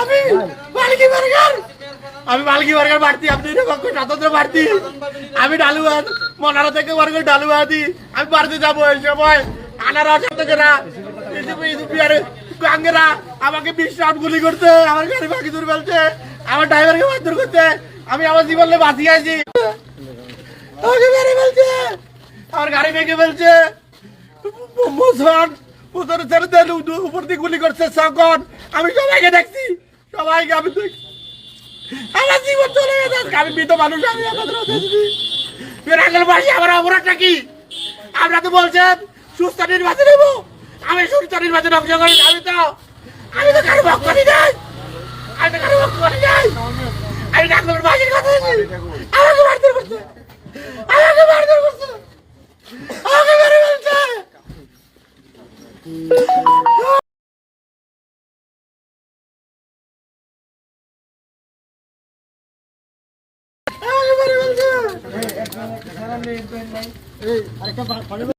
আমি মালকি বার্গার। আমি মালকি বার্গার বাড়তি, আপনি স্বতন্ত্র বাড়তি। আমি ডালুয়াদ মনারা থেকে বার্গার ডালুয়াদি আমি বাড়িতে যাব এই সময়। আনারা গাঙ্গেরা, আমাকে বিশ রাউন্ড গুলি করতে, আমার গাড়ি বাকি দূর ফেলছে আমার ড্রাইভারকে মারধর করতে। আমি আমার জীবনে বাঁচিয়ে আছি। আমাকে মেরে ফেলছে। আমার গাড়ি ভেঙে ফেলছে। মুসন দেন উপর দিয়ে গুলি করছে সকন আমি সবাইকে দেখছি। সবাইকে আমি দেখছি। আমার জীবন চলে গেছে। আমি মৃত মানুষ, আমি বাসি আমার অপরাধটা কি? আমরা তো বলছেন, সুস্থ নির্বাচন নেব। আমি সুস্থ নির্বাচন অংশগ্রহণ আমি তো আমি তো কারও ভক্ত নাই। আমি তো কারও ভক্ত নাই। আমি ডাক্তার বাসির কথা আমাকে মারধর করছে আমাকে মারধর করছে আমাকে মেরে ফেলছে আমাকে মেরে ফেলছে